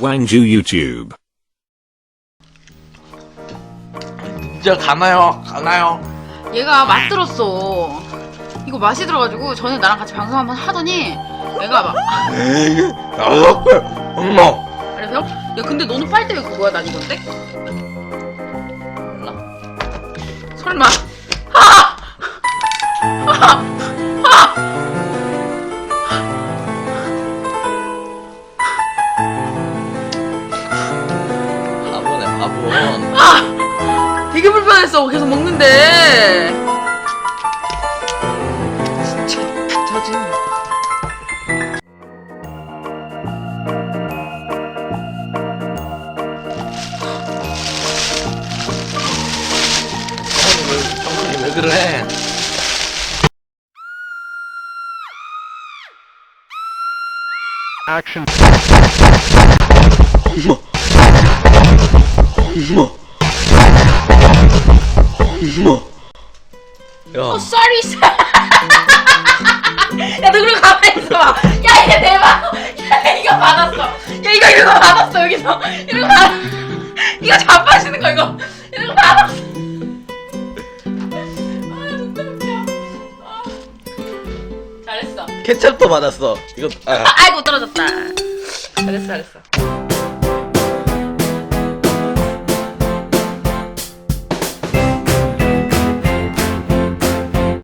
Wangju YouTube. 진짜 가나요? 가나요? 얘가 맛들었어. 이거 맛이 들어가지고 전에 나랑 같이 방송 한번 하더니 얘가 막 에이. 엄마. 그래서 야 근데 너는 빨대 왜 그거야 난 이건데? 몰라. 설마. 하! 하! 바보네, 바보. 아! 되게 불편했어 계속 먹는데. 진짜 짜증나. 왜, 정신이 왜 그래? Action. 엄마. 엄마. 엄마. 야, 어, 쏘리 야, 너 그럼 가만히 있어봐. 야, 이게 대박. 야, 이거 받았어. 야, 이거, 이거 받았어, 여기서. 이거 받 이거 자빠지는 거, 이거. 이거 받았어. 아, 진짜 웃겨. 아. 잘했어. 케첩도 받았어. 이거, 아. 아, 아이고, 떨어졌다. 잘했어, 잘했어.